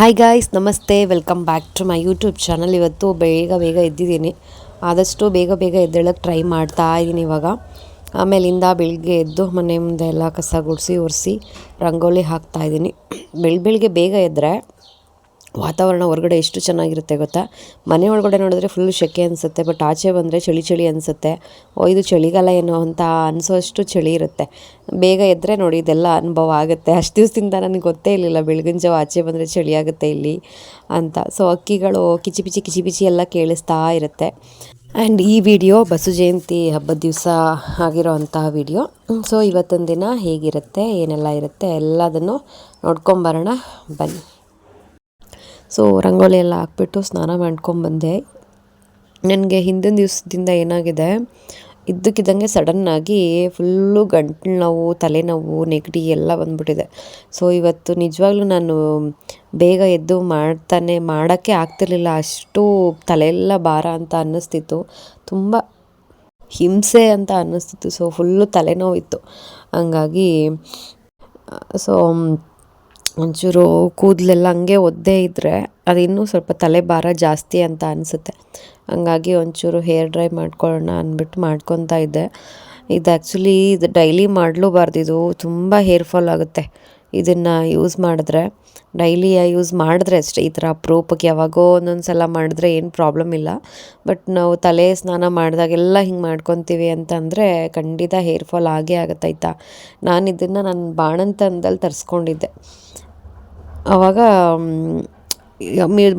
Hi guys ನಮಸ್ತೆ. Welcome back to my YouTube channel ಇವತ್ತು ಬೇಗ ಬೇಗ ಎದ್ದಿದ್ದೀನಿ. ಆದಷ್ಟು ಬೇಗ ಬೇಗ ಎದ್ದೇಳಕ್ಕೆ ಟ್ರೈ ಮಾಡ್ತಾ ಇದ್ದೀನಿ ಇವಾಗ. ಆಮೇಲಿಂದ ಬೆಳಿಗ್ಗೆ ಎದ್ದು ಮನೆ ಮುಂದೆ ಎಲ್ಲ ಕಸ ಗುಡಿಸಿ, ಒರೆಸಿ, ರಂಗೋಲಿ ಹಾಕ್ತಾ ಇದ್ದೀನಿ. ಬೆಳ ಬೆಳಿಗ್ಗೆ ಬೇಗ ಎದ್ದರೆ ವಾತಾವರಣ ಹೊರಗಡೆ ಎಷ್ಟು ಚೆನ್ನಾಗಿರುತ್ತೆ ಗೊತ್ತಾ? ಮನೆ ಒಳಗಡೆ ನೋಡಿದ್ರೆ ಫುಲ್ ಶೆಕೆ ಅನಿಸುತ್ತೆ ಬಟ್ ಆಚೆ ಬಂದರೆ ಚಳಿ ಚಳಿ ಅನಿಸುತ್ತೆ. ಓ, ಇದು ಚಳಿಗಾಲ ಏನೋ ಅಂತ ಅನಿಸೋಷ್ಟು ಚಳಿ ಇರುತ್ತೆ. ಬೇಗ ಎದ್ದರೆ ನೋಡಿ, ಇದೆಲ್ಲ ಅನುಭವ ಆಗುತ್ತೆ. ಅಷ್ಟು ದಿವಸದಿಂದ ನನಗೆ ಗೊತ್ತೇ ಇರಲಿಲ್ಲ, ಬೆಳಗಿನ ಜಾವ ಆಚೆ ಬಂದರೆ ಚಳಿ ಆಗುತ್ತೆ ಇಲ್ಲಿ ಅಂತ. ಸೊ ಅಕ್ಕಿಗಳು ಕಿಚಿ ಪಿಚಿ ಕಿಚಿ ಪಿಚಿ ಎಲ್ಲ ಕೇಳಿಸ್ತಾ ಇರುತ್ತೆ. ಆ್ಯಂಡ್ ಈ ವಿಡಿಯೋ ಬಸು ಜಯಂತಿ ಹಬ್ಬದ ದಿವಸ ಆಗಿರೋ ಅಂತಹ ವಿಡಿಯೋ ಸೊ ಇವತ್ತೊಂದು ದಿನ ಹೇಗಿರುತ್ತೆ, ಏನೆಲ್ಲ ಇರುತ್ತೆ ಎಲ್ಲದನ್ನು ನೋಡ್ಕೊಂಬರೋಣ. ಬನ್ನಿ. ಸೊ ರಂಗೋಲಿ ಎಲ್ಲ ಹಾಕ್ಬಿಟ್ಟು ಸ್ನಾನ ಮಾಡ್ಕೊಂಬಂದೆ ನನಗೆ ಹಿಂದಿನ ದಿವಸದಿಂದ ಏನಾಗಿದೆ, ಇದ್ದಕ್ಕಿದ್ದಂಗೆ ಸಡನ್ನಾಗಿ ಫುಲ್ಲು ಗಂಟ್ಲು ನೋವು ತಲೆನೋವು ನೆಗಡಿ ಎಲ್ಲ ಬಂದ್ಬಿಟ್ಟಿದೆ. ಸೊ ಇವತ್ತು ನಿಜವಾಗ್ಲೂ ನಾನು ಬೇಗ ಎದ್ದು ಮಾಡ್ತಾನೆ, ಮಾಡೋಕ್ಕೆ ಆಗ್ತಿರ್ಲಿಲ್ಲ, ಅಷ್ಟು ತಲೆಯೆಲ್ಲ ಭಾರ ಅಂತ ಅನ್ನಿಸ್ತಿತ್ತು. ತುಂಬ ಹಿಂಸೆ ಅಂತ ಅನ್ನಿಸ್ತಿತ್ತು. ಸೊ ಫುಲ್ಲು ತಲೆನೋವಿತ್ತು. ಹಂಗಾಗಿ ಸೊ ಒಂಚೂರು ಕೂದಲೆಲ್ಲ ಹಂಗೆ ಒದ್ದೇ ಇದ್ದರೆ ಅದು ಇನ್ನೂ ಸ್ವಲ್ಪ ತಲೆ ಭಾರ ಜಾಸ್ತಿ ಅಂತ ಅನಿಸುತ್ತೆ. ಹಂಗಾಗಿ ಒಂಚೂರು ಹೇರ್ ಡ್ರೈ ಮಾಡ್ಕೊಳ್ಳೋಣ ಅಂದ್ಬಿಟ್ಟು ಮಾಡ್ಕೊತಾ ಇದ್ದೆ. ಇದು ಆ್ಯಕ್ಚುಲಿ ಇದು ಡೈಲಿ ಮಾಡಲೂಬಾರ್ದು. ಇದು ತುಂಬ ಹೇರ್ ಫಾಲ್ ಆಗುತ್ತೆ. ಇದನ್ನು ಯೂಸ್ ಮಾಡಿದ್ರೆ ಡೈಲಿ ಯೂಸ್ ಮಾಡಿದ್ರೆ ಅಷ್ಟೇ, ಈ ಥರ ಅಪ್ರೂಪಕ್ಕೆ ಯಾವಾಗೋ ಒಂದೊಂದು ಸಲ ಮಾಡಿದ್ರೆ ಏನು ಪ್ರಾಬ್ಲಮ್ ಇಲ್ಲ. ಬಟ್ ನಾವು ತಲೆ ಸ್ನಾನ ಮಾಡಿದಾಗೆಲ್ಲ ಹಿಂಗೆ ಮಾಡ್ಕೊತೀವಿ ಅಂತಂದರೆ ಖಂಡಿತ ಹೇರ್ ಫಾಲ್ ಆಗೇ ಆಗುತ್ತಾಯ್ತಾ ನಾನು ಇದನ್ನು ನಾನು ಬಾಣಂತನದಲ್ಲಿ ತರಿಸ್ಕೊಂಡಿದ್ದೆ. ಆವಾಗ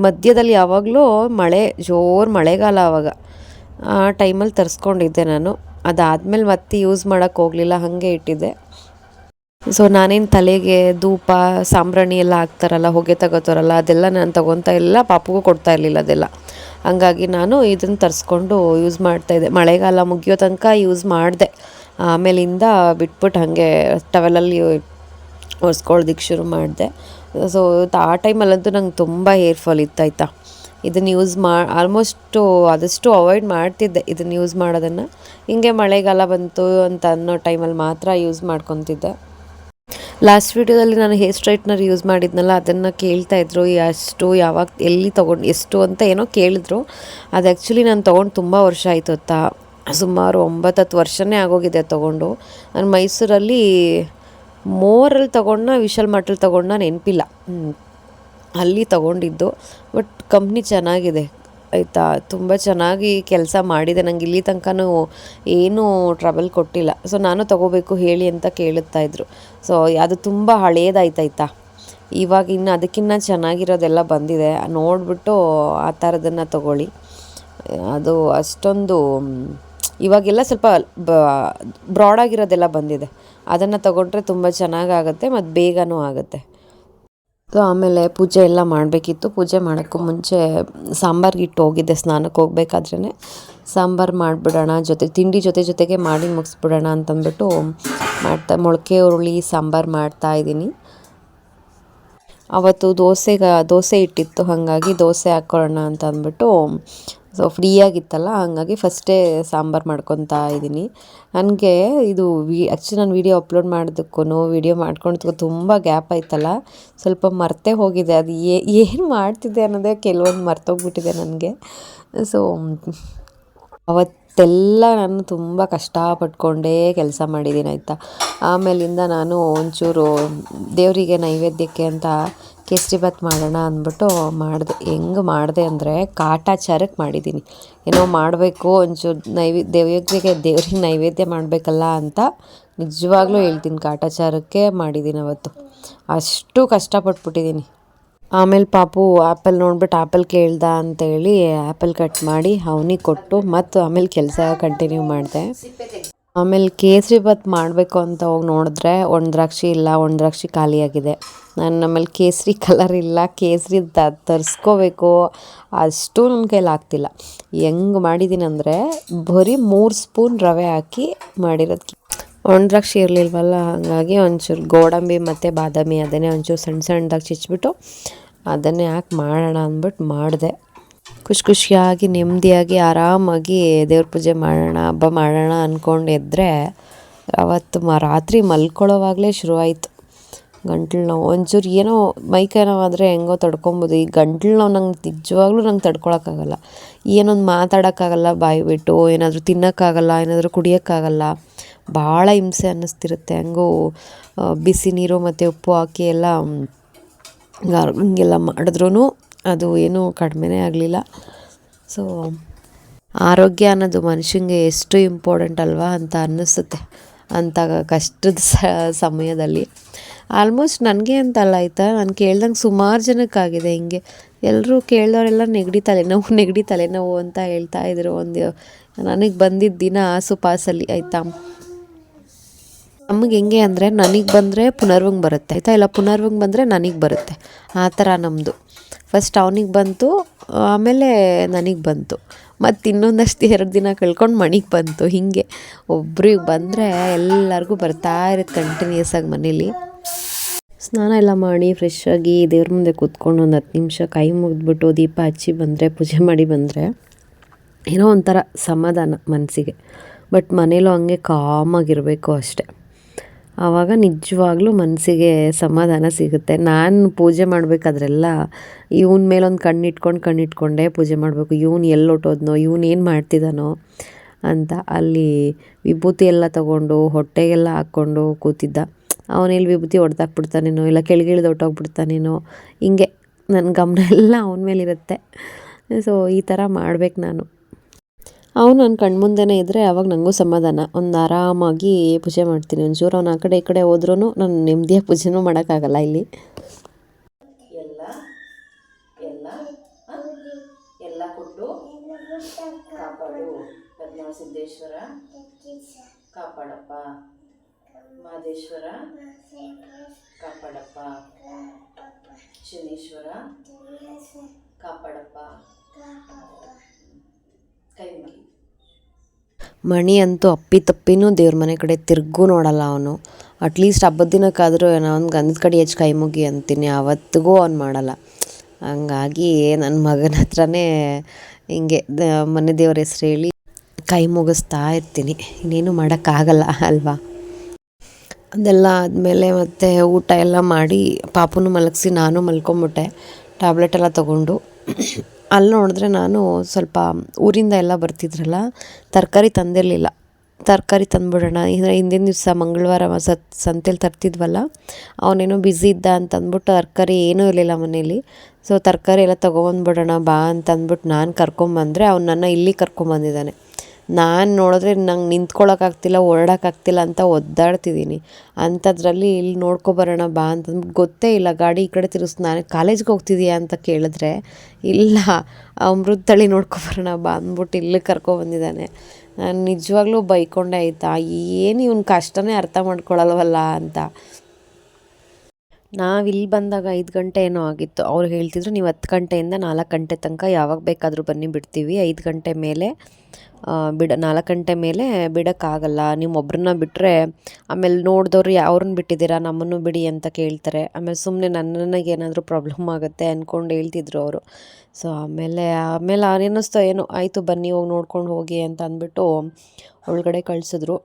ಮಧ್ಯದಲ್ಲಿ ಯಾವಾಗಲೂ ಮಳೆ, ಜೋರು ಮಳೆಗಾಲ ಆವಾಗ ಆ ಟೈಮಲ್ಲಿ ತರಿಸ್ಕೊಂಡಿದ್ದೆ ನಾನು. ಅದಾದಮೇಲೆ ಮತ್ತೆ ಯೂಸ್ ಮಾಡೋಕ್ಕೆ ಹೋಗಲಿಲ್ಲ, ಹಾಗೆ ಇಟ್ಟಿದ್ದೆ. ಸೊ ನಾನೇನು ತಲೆಗೆ ಧೂಪ, ಸಾಂಬ್ರಾಣಿ ಎಲ್ಲ ಹಾಕ್ತಾರಲ್ಲ, ಹೊಗೆ ತಗೋತಾರಲ್ಲ, ಅದೆಲ್ಲ ನಾನು ತೊಗೊತಾ ಇಲ್ಲ, ಪಾಪಗೂ ಕೊಡ್ತಾ ಇರಲಿಲ್ಲ ಅದೆಲ್ಲ. ಹಂಗಾಗಿ ನಾನು ಇದನ್ನು ತರಿಸ್ಕೊಂಡು ಯೂಸ್ ಮಾಡ್ತಾ ಇದ್ದೆ. ಮಳೆಗಾಲ ಮುಗಿಯೋ ತನಕ ಯೂಸ್ ಮಾಡಿದೆ. ಆಮೇಲಿಂದ ಬಿಟ್ಬಿಟ್ಟು ಹಾಗೆ ಟವೆಲಲ್ಲಿ ಒರೆಸ್ಕೊಳ್ದಿಕ್ಕೆ ಶುರು ಮಾಡಿದೆ. ಸೊ ಆ ಟೈಮಲ್ಲಂತೂ ನಂಗೆ ತುಂಬ ಹೇರ್ ಫಾಲ್ ಇತ್ತಾಯ್ತಾ. ಇದನ್ನು ಯೂಸ್ ಮಾ ಆಲ್ಮೋಸ್ಟು ಆದಷ್ಟು ಅವಾಯ್ಡ್ ಮಾಡ್ತಿದ್ದೆ ಇದನ್ನು ಯೂಸ್ ಮಾಡೋದನ್ನು. ಹಿಂಗೆ ಮಳೆಗಾಲ ಬಂತು ಅಂತ ಅನ್ನೋ ಟೈಮಲ್ಲಿ ಮಾತ್ರ ಯೂಸ್ ಮಾಡ್ಕೊತಿದ್ದೆ. ಲಾಸ್ಟ್ ವೀಡಿಯೋದಲ್ಲಿ ನಾನು ಹೇರ್ ಸ್ಟ್ರೈಟ್ನರ್ ಯೂಸ್ ಮಾಡಿದ್ನಲ್ಲ, ಅದನ್ನು ಕೇಳ್ತಾ ಇದ್ರು ಎಷ್ಟು ಯಾವಾಗ ಎಲ್ಲಿ ತೊಗೊಂಡು, ಎಷ್ಟು ಅಂತ ಏನೋ ಕೇಳಿದ್ರು. ಅದು ಆ್ಯಕ್ಚುಲಿ ನಾನು ತೊಗೊಂಡು ತುಂಬ ವರ್ಷ ಆಯಿತು ಗೊತ್ತಾ. ಸುಮಾರು ಒಂಬತ್ತು ಹತ್ತು ವರ್ಷನೇ ಆಗೋಗಿದೆ ತೊಗೊಂಡು. ನಾನು ಮೈಸೂರಲ್ಲಿ ಮೋರಲ್ಲಿ ತೊಗೊಂಡ, ವಿಶಾಲ್ ಮಾರ್ಟಲ್ಲಿ ತೊಗೊಂಡ ನೆನಪಿಲ್ಲ. ಅಲ್ಲಿ ತೊಗೊಂಡಿದ್ದು. ಬಟ್ ಕಂಪ್ನಿ ಚೆನ್ನಾಗಿದೆ. ಆಯಿತಾ? ತುಂಬ ಚೆನ್ನಾಗಿ ಕೆಲಸ ಮಾಡಿದೆ. ನಂಗೆ ಇಲ್ಲಿ ತನಕನೂ ಏನೂ ಟ್ರಬಲ್ ಕೊಟ್ಟಿಲ್ಲ. ಸೊ, ನಾನು ತೊಗೋಬೇಕು ಹೇಳಿ ಅಂತ ಕೇಳುತ್ತಾ ಇದ್ರು. ಸೊ, ಅದು ತುಂಬ ಹಳೇದಾಯ್ತಾಯ್ತಾ ಇವಾಗ ಇನ್ನು ಅದಕ್ಕಿಂತ ಚೆನ್ನಾಗಿರೋದೆಲ್ಲ ಬಂದಿದೆ. ನೋಡಿಬಿಟ್ಟು ಆ ಥರದನ್ನು ತೊಗೊಳ್ಳಿ. ಅದು ಅಷ್ಟೊಂದು ಇವಾಗೆಲ್ಲ ಸ್ವಲ್ಪ ಬ್ರಾಡಾಗಿರೋದೆಲ್ಲ ಬಂದಿದೆ. ಅದನ್ನು ತಗೊಂಡ್ರೆ ತುಂಬ ಚೆನ್ನಾಗಾಗುತ್ತೆ ಮತ್ತು ಬೇಗನೂ ಆಗುತ್ತೆ. ಸೊ ಆಮೇಲೆ ಪೂಜೆ ಎಲ್ಲ ಮಾಡಬೇಕಿತ್ತು. ಪೂಜೆ ಮಾಡೋಕ್ಕೂ ಮುಂಚೆ ಸಾಂಬಾರ್ಗೆ ಇಟ್ಟು ಹೋಗಿದ್ದೆ ಸ್ನಾನಕ್ಕೆ ಹೋಗ್ಬೇಕಾದ್ರೇ ಸಾಂಬಾರು ಮಾಡಿಬಿಡೋಣ, ಜೊತೆ ತಿಂಡಿ ಜೊತೆ ಜೊತೆಗೆ ಮಾಡಿ ಮುಗಿಸ್ಬಿಡೋಣ ಅಂತಂದ್ಬಿಟ್ಟು ಮಾಡ್ತಾ, ಮೊಳಕೆ ಹುರುಳಿ ಸಾಂಬಾರು ಮಾಡ್ತಾಯಿದ್ದೀನಿ ಅವತ್ತು ದೋಸೆಗೆ, ದೋಸೆ ಇಟ್ಟಿತ್ತು ಹಾಗಾಗಿ ದೋಸೆ ಹಾಕ್ಕೊಳ್ಳೋಣ ಅಂತ ಅಂದ್ಬಿಟ್ಟು ಸೊ ಫ್ರೀಯಾಗಿತ್ತಲ್ಲ ಹಾಗಾಗಿ ಫಸ್ಟೇ ಸಾಂಬಾರು ಮಾಡ್ಕೊತಾ ಇದ್ದೀನಿ. ನನಗೆ ಇದು ವಿ ಆ್ಯಕ್ಚುಲಿ ನಾನು ವೀಡಿಯೋ ಅಪ್ಲೋಡ್ ಮಾಡೋದಕ್ಕೂ ವೀಡಿಯೋ ಮಾಡ್ಕೊಳೋದಕ್ಕೂ ತುಂಬ ಗ್ಯಾಪ್ ಆಯ್ತಲ್ಲ. ಸ್ವಲ್ಪ ಮರ್ತೇ ಹೋಗಿದೆ. ಅದು ಏನು ಮಾಡ್ತಿದ್ದೆ ಅನ್ನೋದೇ ಕೆಲವೊಂದು ಮರ್ತೋಗ್ಬಿಟ್ಟಿದೆ ನನಗೆ. ಸೊ ಅವತ್ತೆಲ್ಲ ನಾನು ತುಂಬ ಕಷ್ಟಪಟ್ಕೊಂಡೇ ಕೆಲಸ ಮಾಡಿದ್ದೀನಿ, ಆಯಿತಾ? ಆಮೇಲಿಂದ ನಾನು ಒಂಚೂರು ದೇವರಿಗೆ ನೈವೇದ್ಯಕ್ಕೆ ಅಂತ ಕೇಸರಿಬಾತ್ ಮಾಡೋಣ ಅಂದ್ಬಿಟ್ಟು ಮಾಡಿದೆ. ಹೆಂಗೆ ಮಾಡಿದೆ ಅಂದರೆ ಕಾಟಾಚಾರಕ್ಕೆ ಮಾಡಿದ್ದೀನಿ. ಏನೋ ಮಾಡಬೇಕು ಒಂಚೂರು ನೈವೇ, ದೇವರಿಗೆ, ದೇವ್ರಿಗೆ ನೈವೇದ್ಯ ಮಾಡಬೇಕಲ್ಲ ಅಂತ ನಿಜವಾಗ್ಲೂ ಹೇಳ್ತೀನಿ ಕಾಟಾಚಾರಕ್ಕೆ ಮಾಡಿದ್ದೀನಿ ಅವತ್ತು. ಅಷ್ಟು ಕಷ್ಟಪಟ್ಬಿಟ್ಟಿದ್ದೀನಿ. ಆಮೇಲೆ ಪಾಪು ಆ್ಯಪಲ್ ನೋಡ್ಬಿಟ್ಟು ಆ್ಯಪಲ್ ಕೇಳ್ದ ಅಂತೇಳಿ ಆ್ಯಪಲ್ ಕಟ್ ಮಾಡಿ ಅವನಿಗೆ ಕೊಟ್ಟು ಮತ್ತು ಆಮೇಲೆ ಕೆಲಸ ಕಂಟಿನ್ಯೂ ಮಾಡಿದೆ. ಆಮೇಲೆ ಕೇಸರಿ ಬಾತ್ ಮಾಡಬೇಕು ಅಂತ ಹೋಗಿ ನೋಡಿದ್ರೆ ಒಣ ದ್ರಾಕ್ಷಿ ಇಲ್ಲ ಒಣ ದ್ರಾಕ್ಷಿ ಖಾಲಿಯಾಗಿದೆ ನಾನು ಆಮೇಲೆ ಕೇಸರಿ ಕಲರ್ ಇಲ್ಲ ಕೇಸರಿ ತ ತರಿಸ್ಕೋಬೇಕು. ಅಷ್ಟು ನನ್ನ ಕೈಲಿ ಆಗ್ತಿಲ್ಲ. ಹೆಂಗೆ ಮಾಡಿದ್ದೀನಿ ಅಂದರೆ ಬರೀ ಮೂರು ಸ್ಪೂನ್ ರವೆ ಹಾಕಿ ಮಾಡಿರೋದಕ್ಕೆ ಒಣ ದ್ರಾಕ್ಷಿ ಇರಲಿಲ್ವಲ್ಲ, ಹಾಗಾಗಿ ಒಂಚೂರು ಗೋಡಂಬಿ ಮತ್ತು ಬಾದಾಮಿ ಅದನ್ನೇ ಒಂಚೂರು ಸಣ್ಣ ಸಣ್ಣದಾಗಿ ಚಿಚ್ಬಿಟ್ಟು ಅದನ್ನೇ ಹಾಕಿ ಮಾಡೋಣ ಅಂದ್ಬಿಟ್ಟು ಮಾಡಿದೆ. ಖುಷಿ ಖುಷಿಯಾಗಿ ನೆಮ್ಮದಿಯಾಗಿ, ಆರಾಮಾಗಿ ದೇವ್ರ ಪೂಜೆ ಮಾಡೋಣ, ಹಬ್ಬ ಮಾಡೋಣ ಅಂದ್ಕೊಂಡಿದ್ರೆ ಅವತ್ತು ಮ, ರಾತ್ರಿ ಮಲ್ಕೊಳ್ಳೋವಾಗಲೇ ಶುರುವಾಯಿತು. ಗಂಟ್ಲು ನೋವು. ಒಂಚೂರು ಏನೋ ಮೈಕೈ ನೋವಾದರೆ ಹೆಂಗೋ ತಡ್ಕೊಬೋದು. ಈ ಗಂಟ್ಲು ನೋವು ನಂಗೆ ನಿಜವಾಗ್ಲೂ ನಂಗೆ ತಡ್ಕೊಳಕ್ಕಾಗಲ್ಲ. ಏನೊಂದು ಮಾತಾಡೋಕ್ಕಾಗಲ್ಲ ಬಾಯಿ ಬಿಟ್ಟು, ಏನಾದರೂ ತಿನ್ನೋಕ್ಕಾಗಲ್ಲ, ಏನಾದರೂ ಕುಡಿಯೋಕ್ಕಾಗಲ್ಲ. ಭಾಳ ಹಿಂಸೆ ಅನ್ನಿಸ್ತಿರುತ್ತೆ. ಹೆಂಗೋ ಬಿಸಿ ನೀರು ಮತ್ತು ಉಪ್ಪು ಹಾಕಿ ಎಲ್ಲ ಹಿಂಗೆಲ್ಲ ಮಾಡಿದ್ರೂ ಅದು ಏನೂ ಕಡಿಮೆನೇ ಆಗಲಿಲ್ಲ. ಸೊ ಆರೋಗ್ಯ ಅನ್ನೋದು ಮನುಷ್ಯಂಗೆ ಎಷ್ಟು ಇಂಪಾರ್ಟೆಂಟ್ ಅಲ್ವಾ ಅಂತ ಅನ್ನಿಸುತ್ತೆ ಅಂತ ಕಷ್ಟದ ಸಮಯದಲ್ಲಿ. ಆಲ್ಮೋಸ್ಟ್ ನನಗೆ ಅಂತಲ್ಲ ಆಯಿತಾ, ನಾನು ಕೇಳ್ದಂಗೆ ಸುಮಾರು ಜನಕ್ಕಾಗಿದೆ ಹಿಂಗೆ. ಎಲ್ಲರೂ ಕೇಳಿದವರೆಲ್ಲ ನೆಗಡಿ ತಲೆನೋವು ನೆಗಡಿ ತಲೆನೋವು ಅಂತ ಹೇಳ್ತಾ ಇದ್ರು ಒಂದು, ನನಗೆ ಬಂದಿದ್ದ ದಿನ ಆಸುಪಾಸಲ್ಲಿ ಆಯಿತಾ? ನಮಗೆ ಹೆಂಗೆ ಅಂದರೆ ನನಗೆ ಬಂದರೆ ಪುನರ್ವಂಗ್ ಬರುತ್ತೆ. ಆಯಿತಾ? ಇಲ್ಲ, ಪುನರ್ವಂಗ್ ಬಂದರೆ ನನಗೆ ಬರುತ್ತೆ. ಆ ಥರ ನಮ್ಮದು ಫಸ್ಟ್ ಅವನಿಗೆ ಬಂತು, ಆಮೇಲೆ ನನಗೆ ಬಂತು. ಮತ್ತು ಇನ್ನೊಂದಷ್ಟು ಎರಡು ದಿನ ಕಳ್ಕೊಂಡು ಮಣಿಗೆ ಬಂತು. ಹೀಗೆ ಒಬ್ರಿಗೆ ಬಂದರೆ ಎಲ್ಲರಿಗೂ ಬರ್ತಾ ಇರುತ್ತೆ ಕಂಟಿನ್ಯೂಸ್ ಆಗಿ ಮನೇಲಿ. ಸ್ನಾನ ಎಲ್ಲ ಮಾಡಿ ಫ್ರೆಶ್ ಆಗಿ ದೇವ್ರ ಮುಂದೆ ಕೂತ್ಕೊಂಡು ಒಂದು ಹತ್ತು ನಿಮಿಷ ಕೈ ಮುಗಿದ್ಬಿಟ್ಟು ದೀಪ ಹಚ್ಚಿ ಬಂದರೆ, ಪೂಜೆ ಮಾಡಿ ಬಂದರೆ ಏನೋ ಒಂಥರ ಸಮಾಧಾನ ಮನಸ್ಸಿಗೆ ಬಟ್ ಮನೇಲೂ ಹಂಗೆ ಕಾಮಾಗಿರಬೇಕು ಅಷ್ಟೆ. ಆವಾಗ ನಿಜವಾಗ್ಲೂ ಮನಸ್ಸಿಗೆ ಸಮಾಧಾನ ಸಿಗುತ್ತೆ. ನಾನು ಪೂಜೆ ಮಾಡಬೇಕಾದ್ರೆಲ್ಲ ಇವನ ಮೇಲೊಂದು ಕಣ್ಣಿಟ್ಕೊಂಡು ಕಣ್ಣಿಟ್ಕೊಂಡೇ ಪೂಜೆ ಮಾಡಬೇಕು. ಇವನು ಎಲ್ಲಿ ಹೊಟ್ಟೋದ್ನೋ ಇವನು ಏನು ಮಾಡ್ತಿದ್ದಾನೋ ಅಂತ ಅಲ್ಲಿ ವಿಭೂತಿ ಎಲ್ಲ ತಗೊಂಡು, ಹೊಟ್ಟೆಗೆಲ್ಲ ಹಾಕ್ಕೊಂಡು ಕೂತಿದ್ದ. ಅವನಲ್ಲಿ ವಿಭೂತಿ ಹೊಡೆದಾಕ್ಬಿಡ್ತಾನೇನೋ ಇಲ್ಲ ಕೆಳಗಿಳಿದು ಹೊಟ್ಟೋಗ್ಬಿಡ್ತಾನೇನೋ ಹಿಂಗೆ ನನ್ನ ಗಮನ ಎಲ್ಲ ಅವನ ಮೇಲಿರುತ್ತೆ. ಸೊ ಈ ಥರ ಮಾಡ್ಬೇಕು ನಾನು. ಅವನು ನನ್ನ ಕಣ್ಮುಂದೆನೇ ಇದ್ದರೆ ಅವಾಗ ನನಗೂ ಸಮಾಧಾನ. ಒಂದು ಆರಾಮಾಗಿ ಪೂಜೆ ಮಾಡ್ತೀನಿ. ಒಂಚೂರು ಅವ್ನು ಆ ಕಡೆ ಈ ಕಡೆ ಹೋದ್ರೂ ನಾನು ನೆಮ್ಮದಿಯಾಗಿ ಪೂಜೆನೂ ಮಾಡೋಕ್ಕಾಗಲ್ಲ ಇಲ್ಲಿ. ಎಲ್ಲ ಸಿದ್ದೇಶ್ವರ. ಕಾಪಾಡಪ್ಪ. ಮಹದೇಶ್ವರ. ಕಾಪಾಡಪ್ಪ. ಶನೀಶ್ವರ. ಕಾಪಾಡಪ್ಪ. ಮಣಿ ಅಂತೂ ಅಪ್ಪಿ ತಪ್ಪಿನೂ ದೇವ್ರ ಮನೆ ಕಡೆ ತಿರ್ಗೂ ನೋಡಲ್ಲ ಅವನು. ಅಟ್ಲೀಸ್ಟ್ ಹಬ್ಬದ ದಿನಕ್ಕಾದರೂ ಒಂದು ಗಂಧದ ಕಡೆ ಹೆಚ್ಚು ಕೈ ಮುಗಿ ಅಂತೀನಿ. ಅವತ್ತಿಗೂ ಅವ್ನು ಮಾಡಲ್ಲ. ಹಂಗಾಗಿ ನನ್ನ ಮಗನ ಹತ್ರನೇ ಹಿಂಗೆ ಮನೆ ದೇವ್ರ ಹೆಸ್ರು ಹೇಳಿ ಕೈ ಮುಗಿಸ್ತಾ ಇರ್ತೀನಿ. ಇನ್ನೇನು ಮಾಡೋಕ್ಕಾಗಲ್ಲ ಅಲ್ವಾ? ಅದೆಲ್ಲ ಆದಮೇಲೆ ಮತ್ತೆ ಊಟ ಎಲ್ಲ ಮಾಡಿ ಪಾಪುನು ಮಲಗಿಸಿ ನಾನು ಮಲ್ಕೊಂಬಿಟ್ಟೆ. ಟ್ಯಾಬ್ಲೆಟ್ ಎಲ್ಲ ತೊಗೊಂಡು. ಅಲ್ಲಿ ನೋಡಿದ್ರೆ ನಾನು ಸ್ವಲ್ಪ ಊರಿಂದ ಎಲ್ಲ ಬರ್ತಿದ್ರಲ್ಲ, ತರಕಾರಿ ತಂದಿರಲಿಲ್ಲ. ತರಕಾರಿ ತಂದುಬಿಡೋಣ. ಅಂದರೆ ಹಿಂದಿನ ದಿವಸ ಮಂಗಳವಾರ ಸತ್ ಸಂತೆಲಿ ತರ್ತಿದ್ವಲ್ಲ, ಅವನೇನೋ ಬ್ಯುಸಿ ಇದ್ದ ಅಂತ ಅಂದ್ಬಿಟ್ಟು ತರಕಾರಿ ಏನೂ ಇರಲಿಲ್ಲ ಮನೇಲಿ. ಸೊ ತರಕಾರಿ ಎಲ್ಲ ತೊಗೊಬಂದ್ಬಿಡೋಣ ಬಾ ಅಂತ ಅಂದ್ಬಿಟ್ಟು ನಾನು ಕರ್ಕೊಂಬಂದರೆ ಅವ್ನು ನನ್ನ ಇಲ್ಲಿ ಕರ್ಕೊಂಬಂದಿದ್ದಾನೆ. ನಾನು ನೋಡಿದ್ರೆ ನಂಗೆ ನಿಂತ್ಕೊಳ್ಳೋಕ್ಕಾಗ್ತಿಲ್ಲ ಓಡಾಡೋಕ್ಕಾಗ್ತಿಲ್ಲ ಅಂತ ಒದ್ದಾಡ್ತಿದ್ದೀನಿ ಅಂಥದ್ರಲ್ಲಿ ಇಲ್ಲಿ ನೋಡ್ಕೊಬರೋಣ ಬಾ ಅಂತ ಗೊತ್ತೇ ಇಲ್ಲ. ಗಾಡಿ ಈ ಕಡೆ ತಿರುಗಿಸ್, ನಾನು ಕಾಲೇಜ್ಗೆ ಹೋಗ್ತಿದೀಯಾ ಅಂತ ಕೇಳಿದ್ರೆ, ಇಲ್ಲ, ಅಮೃತ ತಳಿ ನೋಡ್ಕೊಬರೋಣ ಬಾ ಅಂದ್ಬಿಟ್ಟು ಇಲ್ಲಿ ಕರ್ಕೊಬಂದಿದ್ದಾನೆ ನಾನು ನಿಜವಾಗ್ಲೂ ಬೈಕೊಂಡೆ, ಆಯಿತಾ? ಏನು ಇವ್ನ ಕಷ್ಟನೇ ಅರ್ಥ ಮಾಡ್ಕೊಳ್ಳಲ್ವಲ್ಲ ಅಂತ. ನಾವಿಲ್ಲಿ ಬಂದಾಗ ಐದು ಗಂಟೆ ಏನೋ ಆಗಿತ್ತು. ಅವ್ರು ಹೇಳ್ತಿದ್ರು, ನೀವು ಹತ್ತು ಗಂಟೆಯಿಂದ ನಾಲ್ಕು ಗಂಟೆ ತನಕ ಯಾವಾಗ ಬೇಕಾದರೂ ಬನ್ನಿ, ಬಿಡ್ತೀವಿ. ಐದು ಗಂಟೆ ಮೇಲೆ ಬಿಡ, ನಾಲ್ಕು ಗಂಟೆ ಮೇಲೆ ಬಿಡೋಕ್ಕಾಗಲ್ಲ. ನೀವು ಒಬ್ರನ್ನ ಬಿಟ್ಟರೆ ಆಮೇಲೆ ನೋಡಿದವ್ರು ಯಾವ್ರನ್ನ ಬಿಟ್ಟಿದ್ದೀರಾ? ನಮ್ಮನ್ನು ಬಿಡಿ ಅಂತ ಕೇಳ್ತಾರೆ. ಆಮೇಲೆ ಸುಮ್ಮನೆ ನನ್ನನಿಗೆ ಏನಾದರೂ ಪ್ರಾಬ್ಲಮ್ ಆಗುತ್ತೆ ಅಂದ್ಕೊಂಡು ಹೇಳ್ತಿದ್ರು ಅವರು. ಸೊ ಆಮೇಲೆ ಆಮೇಲೆ ಅವ್ರೇನಿಸ್ತೋ ಏನೋ, ಆಯಿತು ಬನ್ನಿ, ಹೋಗಿ ನೋಡ್ಕೊಂಡು ಹೋಗಿ ಅಂತ ಅಂದ್ಬಿಟ್ಟು ಒಳಗಡೆ ಕಳಿಸಿದ್ರು.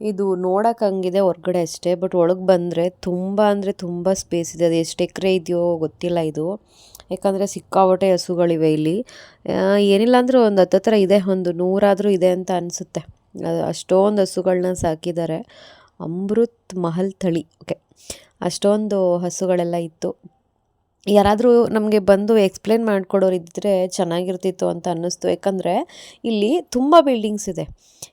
ಇದು ನೋಡೋಕ್ಕಂಗಿದೆ ಹೊರ್ಗಡೆ ಅಷ್ಟೇ, ಬಟ್ ಒಳಗೆ ಬಂದರೆ ತುಂಬ ಅಂದರೆ ತುಂಬ ಸ್ಪೇಸ್ ಇದೆ. ಅದು ಎಷ್ಟು ಎಕರೆ ಇದೆಯೋ ಗೊತ್ತಿಲ್ಲ ಇದು. ಯಾಕಂದರೆ ಸಿಕ್ಕಾಪಟ್ಟೆ ಹಸುಗಳಿವೆ ಇಲ್ಲಿ. ಏನಿಲ್ಲ ಅಂದರೂ ಒಂದು ಹತ್ತತ್ರ ಇದೆ, ಒಂದು ನೂರಾದರೂ ಇದೆ ಅಂತ ಅನಿಸುತ್ತೆ. ಅಷ್ಟೊಂದು ಹಸುಗಳನ್ನ ಸಾಕಿದ್ದಾರೆ ಅಮೃತ್ ಮಹಲ್ ತಳಿ ಓಕೆ ಅಷ್ಟೊಂದು ಹಸುಗಳೆಲ್ಲ ಇತ್ತು. ಯಾರಾದರೂ ನಮಗೆ ಬಂದು ಎಕ್ಸ್ಪ್ಲೇನ್ ಮಾಡಿಕೊಡೋರು ಇದ್ದರೆ ಚೆನ್ನಾಗಿರ್ತಿತ್ತು ಅಂತ ಅನ್ನಿಸ್ತು. ಯಾಕಂದರೆ ಇಲ್ಲಿ ತುಂಬ ಬಿಲ್ಡಿಂಗ್ಸ್ ಇದೆ.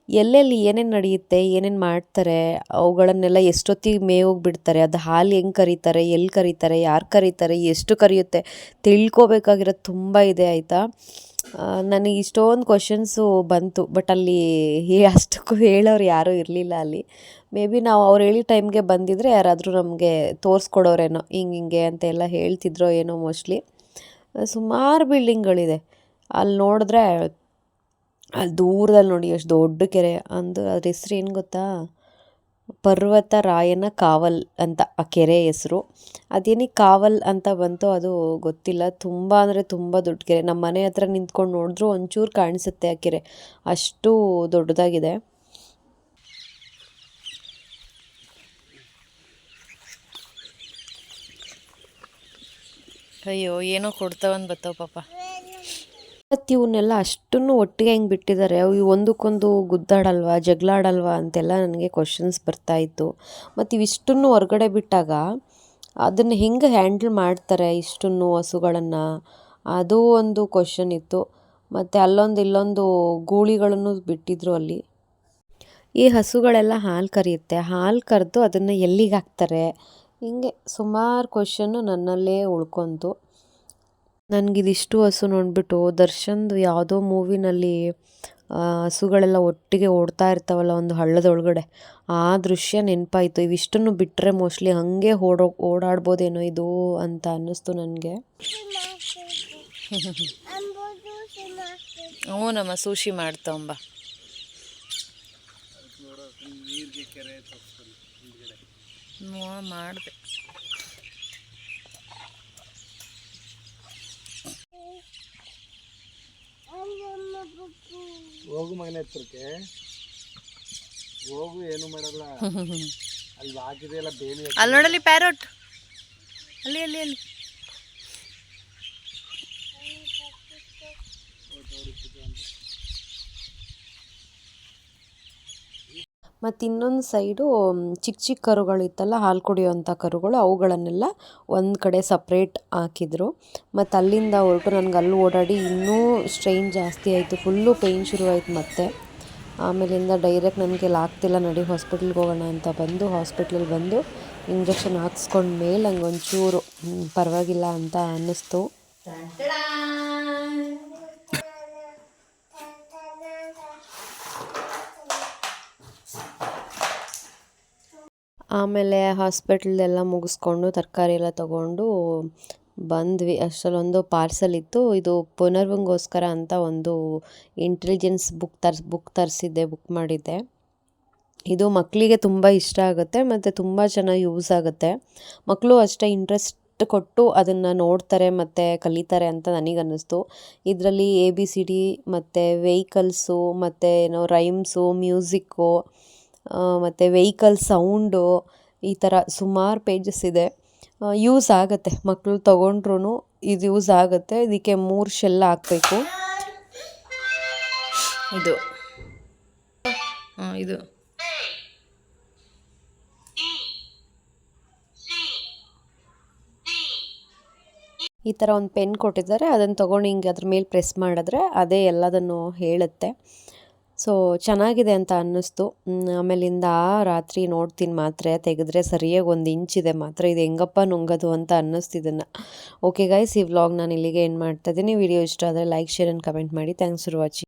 ಎಲ್ಲೆಲ್ಲಿ ಏನೇನು ನಡೆಯುತ್ತೆ, ಏನೇನು ಮಾಡ್ತಾರೆ, ಅವುಗಳನ್ನೆಲ್ಲ ಎಷ್ಟೊತ್ತಿಗೆ ಮೇಯೋಗಿ ಬಿಡ್ತಾರೆ, ಅದು ಹಾಲು ಹೆಂಗೆ ಕರೀತಾರೆ ಎಲ್ಲಿ ಕರೀತಾರೆ, ಯಾರು ಕರೀತಾರೆ, ಎಷ್ಟು ಕರೆಯುತ್ತೆ ತಿಳ್ಕೊಬೇಕಾಗಿರೋದು ತುಂಬ ಇದೆ, ಆಯಿತಾ? ನನಗೆ ಇಷ್ಟೊಂದು ಕ್ವಶನ್ಸು ಬಂತು ಬಟ್ ಅಲ್ಲಿ ಅಷ್ಟಕ್ಕೂ ಹೇಳೋರು ಯಾರೂ ಇರಲಿಲ್ಲ ಅಲ್ಲಿ. ಮೇ ಬಿ ನಾವು ಅವ್ರು ಹೇಳಿದ ಟೈಮ್ಗೆ ಬಂದಿದ್ದರೆ ಯಾರಾದರೂ ನಮಗೆ ತೋರಿಸ್ಕೊಡೋರೇನೋ, ಹಿಂಗೆ ಹಿಂಗೆ ಅಂತೆಲ್ಲ ಹೇಳ್ತಿದ್ರೋ ಏನೋ ಮೋಸ್ಟ್ಲಿ ಸುಮಾರು ಬಿಲ್ಡಿಂಗ್ಗಳಿದೆ ಅಲ್ಲಿ ನೋಡಿದ್ರೆ ಅಲ್ಲಿ ದೂರದಲ್ಲಿ ನೋಡಿ ಎಷ್ಟು ದೊಡ್ಡ ಕೆರೆ, ಅಂದು ಅದ್ರ ಹೆಸ್ರು ಏನು ಗೊತ್ತಾ? ಪರ್ವತರಾಯನ ಕಾವಲ್ ಅಂತ, ಆ ಕೆರೆ ಹೆಸರು. ಅದೇನಕ್ಕೆ ಕಾವಲ್ ಅಂತ ಬಂತು ಅದು ಗೊತ್ತಿಲ್ಲ. ತುಂಬ ಅಂದರೆ ತುಂಬ ದೊಡ್ಡ ಕೆರೆ. ನಮ್ಮ ಮನೆ ಹತ್ರ ನಿಂತ್ಕೊಂಡು ನೋಡಿದ್ರೂ ಒಂಚೂರು ಕಾಣಿಸುತ್ತೆ ಆ ಕೆರೆ. ಅಷ್ಟು ದೊಡ್ಡದಾಗಿದೆ. ಅಯ್ಯೋ, ಏನೋ ಕೊಡ್ತಾವನ್ ಬತ್ತವ ಪಾಪ. ಮತ್ತು ಇವನ್ನೆಲ್ಲ ಅಷ್ಟನ್ನು ಒಟ್ಟಿಗೆ ಹೆಂಗೆ ಬಿಟ್ಟಿದ್ದಾರೆ ಅವು ಒಂದಕ್ಕೊಂದು ಗುದ್ದಾಡಲ್ವಾ ಜಗಳಾಡಲ್ವಾ ಅಂತೆಲ್ಲ ನನಗೆ ಕ್ವಶನ್ಸ್ ಬರ್ತಾಯಿತ್ತು ಮತ್ತು ಇವಿಷ್ಟನ್ನು ಹೊರ್ಗಡೆ ಬಿಟ್ಟಾಗ ಅದನ್ನು ಹೆಂಗೆ ಹ್ಯಾಂಡಲ್ ಮಾಡ್ತಾರೆ ಇಷ್ಟನ್ನು ಹಸುಗಳನ್ನು? ಅದು ಒಂದು ಕ್ವಶನ್ ಇತ್ತು. ಮತ್ತು ಅಲ್ಲೊಂದು ಇಲ್ಲೊಂದು ಗೂಳಿಗಳನ್ನು ಬಿಟ್ಟಿದ್ರು ಅಲ್ಲಿ. ಈ ಹಸುಗಳೆಲ್ಲ ಹಾಲು ಕರೆಯುತ್ತೆ. ಹಾಲು ಕರೆದು ಅದನ್ನು ಎಲ್ಲಿಗೆ ಹಾಕ್ತಾರೆ? ಹಿಂಗೆ ಸುಮಾರು ಕ್ವಶನ್ನು ನನ್ನಲ್ಲೇ ಉಳ್ಕೊಂತು. ನನಗಿದಿಷ್ಟು ಹಸು ನೋಡಿಬಿಟ್ಟು ದರ್ಶನ್ದು ಯಾವುದೋ ಮೂವಿನಲ್ಲಿ ಹಸುಗಳೆಲ್ಲ ಒಟ್ಟಿಗೆ ಓಡ್ತಾ ಇರ್ತಾವಲ್ಲ ಒಂದು ಹಳ್ಳದೊಳಗಡೆ ಆ ದೃಶ್ಯ ನೆನಪಾಯಿತು. ಇವಿಷ್ಟನ್ನು ಬಿಟ್ಟರೆ ಮೋಸ್ಟ್ಲಿ ಹಾಗೆ ಓಡೋ ಓಡಾಡ್ಬೋದೇನೋ ಇದು ಅಂತ ಅನ್ನಿಸ್ತು ನನಗೆ. ಹ್ಞೂ ನಮ್ಮ ಸೂಶಿ ಮಾಡ್ತಾವಂಬ ಮಾಡಿದೆ. ಹೋಗು ಮಗನೇ ಹತ್ರಕ್ಕೆ. ಹೋಗು ಏನು ಮಾಡಲ್ಲ. ಅಲ್ಲಿ ಹಾಕಿದೆಯಲ್ಲ ಬೇಲಿ ಅಲ್ಲಿ ನೋಡಲ್ಲಿ ಪ್ಯಾರೋಟ್ ಅಲ್ಲಿ ಅಲ್ಲಿ ಅಲ್ಲಿ. ಮತ್ತು ಇನ್ನೊಂದು ಸೈಡು ಚಿಕ್ಕ ಚಿಕ್ಕ ಕರುಗಳಿತ್ತಲ್ಲ ಹಾಲು ಕುಡಿಯೋವಂಥ ಕರುಗಳು, ಅವುಗಳನ್ನೆಲ್ಲ ಒಂದು ಕಡೆ ಸಪ್ರೇಟ್ ಹಾಕಿದ್ರು. ಮತ್ತು ಅಲ್ಲಿಂದ ಹೊರಟು ನನಗೆ ಅಲ್ಲಿ ಓಡಾಡಿ ಇನ್ನೂ ಸ್ಟ್ರೈನ್ ಜಾಸ್ತಿ ಆಯಿತು ಫುಲ್ಲು ಪೇಯ್ನ್ ಶುರುವಾಯಿತು ಮತ್ತೆ. ಆಮೇಲಿಂದ ಡೈರೆಕ್ಟ್ ನನಗೆ ಆಗ್ತಿಲ್ಲ, ನಡಿ ಹಾಸ್ಪಿಟ್ಲಿಗೆ ಹೋಗೋಣ ಅಂತ ಬಂದು ಹಾಸ್ಪಿಟ್ಲಲ್ಲಿ ಬಂದು ಇಂಜೆಕ್ಷನ್ ಹಾಕ್ಸ್ಕೊಂಡ ಮೇಲೆ ನಂಗೆ ಒಂಚೂರು ಪರವಾಗಿಲ್ಲ ಅಂತ ಅನ್ನಿಸ್ತು. ಆಮೇಲೆ ಹಾಸ್ಪಿಟ್ಲ್ದೆಲ್ಲ ಮುಗಿಸ್ಕೊಂಡು ತರಕಾರಿ ಎಲ್ಲ ತೊಗೊಂಡು ಬಂದ್ವಿ. ಅಷ್ಟರಲ್ಲೊಂದು ಪಾರ್ಸಲ್ ಇತ್ತು. ಇದು ಪುನರ್ವಂಗೋಸ್ಕರ ಅಂತ ಒಂದು ಇಂಟೆಲಿಜೆನ್ಸ್ ಬುಕ್ ತರ್ಸ್ ಬುಕ್ ತರಿಸಿದ್ದೆ ಬುಕ್ ಮಾಡಿದ್ದೆ. ಇದು ಮಕ್ಕಳಿಗೆ ತುಂಬ ಇಷ್ಟ ಆಗುತ್ತೆ ಮತ್ತು ತುಂಬ ಚೆನ್ನಾಗಿ ಯೂಸ್ ಆಗುತ್ತೆ. ಮಕ್ಕಳು ಅಷ್ಟೇ ಇಂಟ್ರೆಸ್ಟ್ ಕೊಟ್ಟು ಅದನ್ನು ನೋಡ್ತಾರೆ ಮತ್ತು ಕಲಿತಾರೆ ಅಂತ ನನಗೆ ಅನ್ನಿಸ್ತು ಇದರಲ್ಲಿ ಎ ಬಿ ಸಿ ಡಿ ಮತ್ತು ವೆಹಿಕಲ್ಸು ಮತ್ತು ಏನೋ ರೈಮ್ಸು ಮ್ಯೂಸಿಕ್ಕು ಮತ್ತು ವೆಹಿಕಲ್ ಸೌಂಡು ಈ ಥರ ಸುಮಾರು ಪೇಜಸ್ ಇದೆ. ಯೂಸ್ ಆಗುತ್ತೆ. ಮಕ್ಕಳು ತೊಗೊಂಡ್ರೂ ಇದು ಯೂಸ್ ಆಗುತ್ತೆ. ಇದಕ್ಕೆ ಮೂರು ಶೆಲ್ ಹಾಕಬೇಕು. ಇದು. ಇದು. ಈ ಥರ ಒಂದು ಪೆನ್ ಕೊಟ್ಟಿದ್ದಾರೆ. ಅದನ್ನು ತೊಗೊಂಡು ಹಿಂಗೆ ಅದ್ರ ಮೇಲೆ ಪ್ರೆಸ್ ಮಾಡಿದ್ರೆ ಅದೇ ಎಲ್ಲದನ್ನು ಹೇಳುತ್ತೆ. ಸೊ ಚೆನ್ನಾಗಿದೆ ಅಂತ ಅನ್ನಿಸ್ತು. ಆಮೇಲಿಂದ ರಾತ್ರಿ ನೋಡ್ತೀನಿ ಮಾತ್ರೆ, ತೆಗೆದ್ರೆ ಸರಿಯಾಗಿ ಒಂದು ಇಂಚಿದೆ ಮಾತ್ರ, ಇದು ಹೆಂಗಪ್ಪ ನುಂಗೋದು ಅಂತ ಅನ್ನಿಸ್ತಿದ್ದನ್ನು ಓಕೆ ಗಾಯ್ಸ್ ಈ ವ್ಲಾಗ್ ನಾನು ಇಲ್ಲಿಗೆ ಏನು ಮಾಡ್ತಾ ಇದ್ದೀನಿ. ವಿಡಿಯೋ ಇಷ್ಟ ಆದರೆ ಲೈಕ್ ಶೇರ್ ಆ್ಯಂಡ್ ಕಮೆಂಟ್ ಮಾಡಿ. Thanks for watching